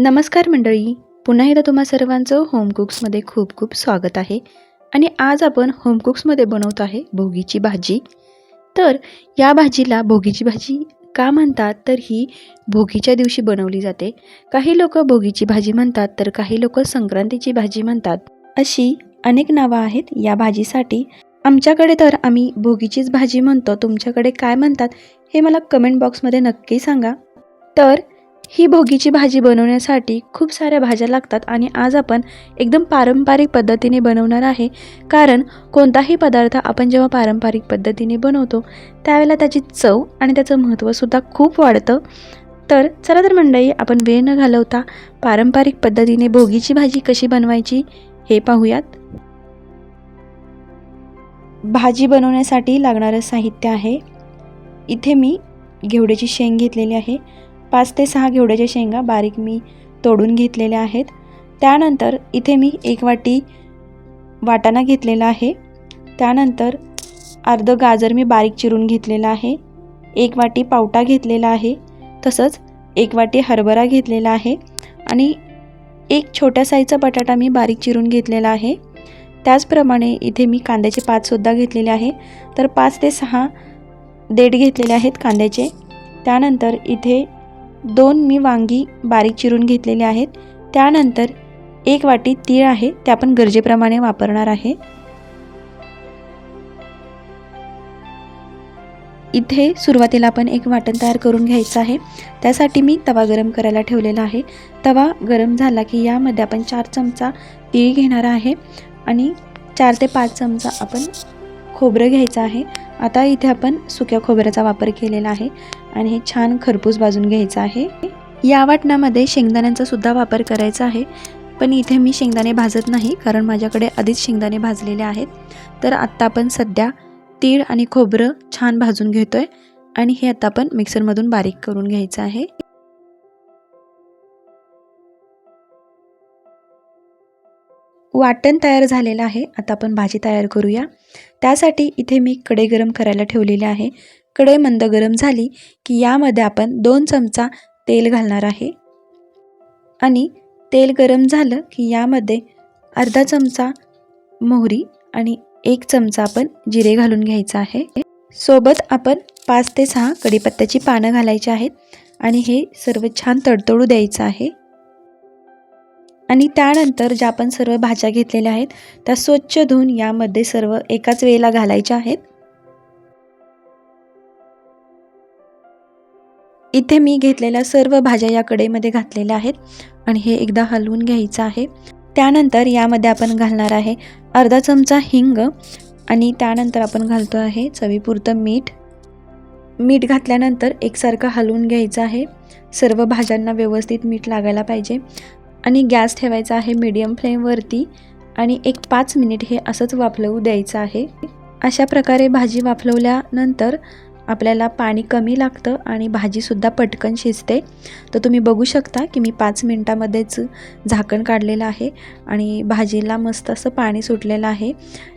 नमस्कार मंडळी. पुन्हा एकदा तुम्हा सर्वांचं होम कुक्समध्ये खूप खूप स्वागत आहे. आणि आज आपण होम कुक्समध्ये बनवत आहे भोगीची भाजी. तर या भाजीला भोगीची भाजी का म्हणतात? तर ही भोगीच्या दिवशी बनवली जाते. काही लोक भोगीची भाजी म्हणतात तर काही लोक संक्रांतीची भाजी म्हणतात. अशी अनेक नावं आहेत या भाजीसाठी. आमच्याकडे तर आम्ही भोगीचीच भाजी म्हणतो. तुमच्याकडे काय म्हणतात हे मला कमेंट बॉक्समध्ये नक्की सांगा. तर ही भोगीची भाजी बनवण्यासाठी खूप साऱ्या भाज्या लागतात आणि आज आपण एकदम पारंपरिक पद्धतीने बनवणार आहे. कारण कोणताही पदार्थ आपण जेव्हा पारंपरिक पद्धतीने बनवतो त्यावेळेला त्याची चव आणि त्याचं महत्त्वसुद्धा खूप वाढतं. तर चला तर मंडळी आपण वेळ न घालवता पारंपरिक पद्धतीने भोगीची भाजी कशी बनवायची हे पाहूयात. भाजी बनवण्यासाठी लागणारं साहित्य आहे. इथे मी घेवड्याची शेंग घेतलेली आहे. पाच ते सहा घेवड्याच्या शेंगा बारीक मी तोडून घेतलेल्या आहेत. त्यानंतर इथे मी एक वाटी वाटाणा घेतलेला आहे. त्यानंतर अर्ध गाजर मी बारीक चिरून घेतलेला आहे. एक वाटी पावटा घेतलेला आहे. तसंच एक वाटी हरभरा घेतलेला आहे. आणि एक छोट्या साईजचा बटाटा मी बारीक चिरून घेतलेला आहे. त्याचप्रमाणे इथे मी कांद्याचे पाचसुद्धा घेतलेले आहे. तर पाच ते सहा देठ घेतलेले आहेत कांद्याचे. त्यानंतर इथे दोन मी वांगी बारीक चिरून घेतलेले आहेत. त्यानंतर एक वाटी तीळ आहे ते आपण गरजेप्रमाणे वापरणार आहे. इथे सुरुवातीला आपण एक वाटण तयार करून घ्यायचं आहे. त्यासाठी मी तवा गरम करायला ठेवलेला आहे. तवा गरम झाला की यामध्ये आपण चार चमचा तीळ घेणार आहे आणि चार ते पाच चमचा आपण खोबरं घ्यायचं आहे. आता इथे आपण सुक्या खोबऱ्याचा वापर केलेला आहे आणि हे छान खरपूस भाजून घ्यायचं आहे. या वाटणामध्ये शेंगदाण्यांचा सुद्धा वापर करायचा आहे. पण इथे मी शेंगदाणे भाजत नाही कारण माझ्याकडे आधीच शेंगदाणे भाजलेले आहेत. तर आत्ता आपण सध्या तीळ आणि खोबरं छान भाजून घेतोय आणि हे आता आपण मिक्सरमधून बारीक करून घ्यायचं आहे. वाटण तयार झालेलं आहे. आता आपण भाजी तयार करूया. त्यासाठी इथे मी कढई गरम करायला ठेवलेली आहे. कढई मंद गरम झाली की यामध्ये आपण दोन चमचा तेल घालणार आहे. आणि तेल गरम झालं की यामध्ये अर्धा चमचा मोहरी आणि एक चमचा आपण जिरे घालून घ्यायचं आहे. सोबत आपण पाच ते सहा कढीपत्त्याची पानं घालायची आहेत. आणि हे सर्व छान तडतडू द्यायचं आहे. आणि त्यानंतर ज्या आपण सर्व भाज्या घेतलेल्या आहेत त्या स्वच्छ धुवून यामध्ये सर्व एकाच वेळेला घालायच्या आहेत. इथे मी घेतलेल्या सर्व भाज्या या कडेमध्ये घातलेल्या आहेत आणि हे एकदा हलवून घ्यायचं आहे. त्यानंतर यामध्ये आपण घालणार आहे अर्धा चमचा हिंग आणि त्यानंतर आपण घालतो आहे चवीपुरतं मीठ. मीठ घातल्यानंतर एकसारखं हलवून घ्यायचं आहे. सर्व भाज्यांना व्यवस्थित मीठ लागायला पाहिजे. आणि गॅस ठेवायचा आहे मीडियम फ्लेमवरती आणि एक पाच मिनिट हे असंच वाफलवू द्यायचं आहे. अशा प्रकारे भाजी वाफलवल्यानंतर आपल्याला पाणी कमी लागतं आणि भाजीसुद्धा पटकन शिजते. तर तुम्ही बघू शकता की मी पाच मिनटामध्येच झाकण काढलेलं आहे आणि भाजीला मस्त असं पाणी सुटलेलं आहे.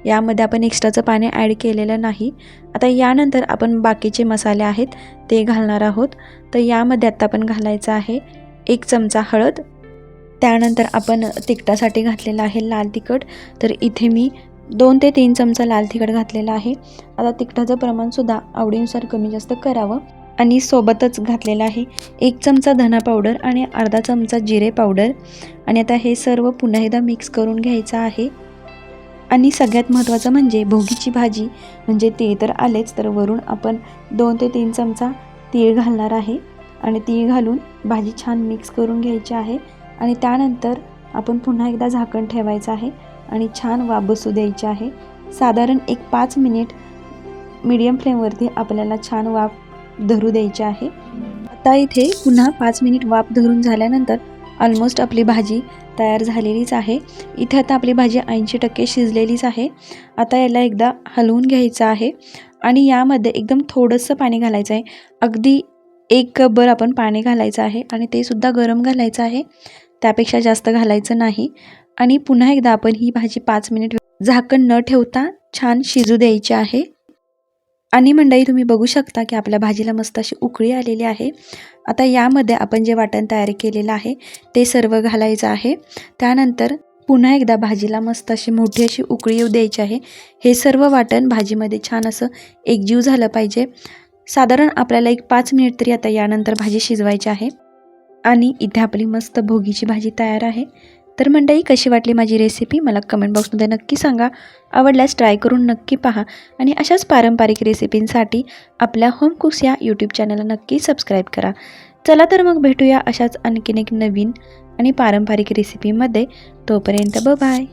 यामध्ये आपण एक्स्ट्राचं पाणी ॲड केलेलं नाही. आता यानंतर आपण बाकीचे मसाले आहेत ते घालणार आहोत. तर यामध्ये आत्ता आपण घालायचं आहे एक चमचा हळद त्यानंतर आपण तिखटासाठी घातलेलं आहे लाल तिखट. तर इथे मी दोन ते तीन चमचा लाल तिखट घातलेला आहे. आता तिखटाचं प्रमाणसुद्धा आवडीनुसार कमी जास्त करावं. आणि सोबतच घातलेलं आहे एक चमचा धना पावडर आणि अर्धा चमचा जिरे पावडर. आणि आता हे सर्व पुन्हा एकदा मिक्स करून घ्यायचं आहे. आणि सगळ्यात महत्त्वाचं म्हणजे भोगीची भाजी म्हणजे तीळ तर आलेच तर वरून आपण दोन ते तीन चमचा तीळ घालणार आहे. आणि तीळ घालून भाजी छान मिक्स करून घ्यायची आहे. आणि त्यानंतर आपण पुन्हा एकदा झाकण ठेवायचं आहे आणि छान वाफ बसू द्यायची आहे. साधारण एक पाच मिनिट मीडियम फ्लेमवरती आपल्याला छान वाफ धरू द्यायची आहे. आता इथे पुन्हा पाच मिनिट वाफ धरून झाल्यानंतर ऑलमोस्ट आपली भाजी तयार झालेलीच आहे. इथे आता आपली भाजी ऐंशी टक्के शिजलेलीच आहे. आता याला एकदा हलवून घ्यायचं आहे आणि यामध्ये एकदम थोडंसं पाणी घालायचं आहे. अगदी एक कपभर आपण पाणी घालायचं आहे आणि ते सुद्धा गरम घालायचं आहे. त्यापेक्षा जास्त घालायचं नाही. आणि पुन्हा एकदा आपण ही भाजी पाच मिनिट झाकण न ठेवता छान शिजू द्यायची आहे. आणि मंडई तुम्ही बघू शकता की आपल्या भाजीला मस्त अशी उकळी आलेली आहे. आता यामध्ये आपण जे वाटण तयार केलेलं आहे ते सर्व घालायचं आहे. त्यानंतर पुन्हा एकदा भाजीला मस्त अशी मोठी अशी उकळी येऊ द्यायची आहे. हे सर्व वाटण भाजीमध्ये छान असं एकजीव झालं पाहिजे. साधारण आपल्याला एक पाच मिनिट तरी आता यानंतर भाजी शिजवायची आहे. आणि इथे आपली मस्त भोगीची भाजी तयार आहे. तर मंडळी कशी वाटली माझी रेसिपी मला कमेंट बॉक्समध्ये नक्की सांगा. आवडल्यास ट्राय करून नक्की पहा. आणि अशाच पारंपरिक रेसिपींसाठी आपल्या होम कुक्स या यूट्यूब चॅनलला नक्की सबस्क्राईब करा. चला तर मग भेटूया अशाच आणखीन एक नवीन आणि पारंपरिक रेसिपीमध्ये तोपर्यंत ब बाय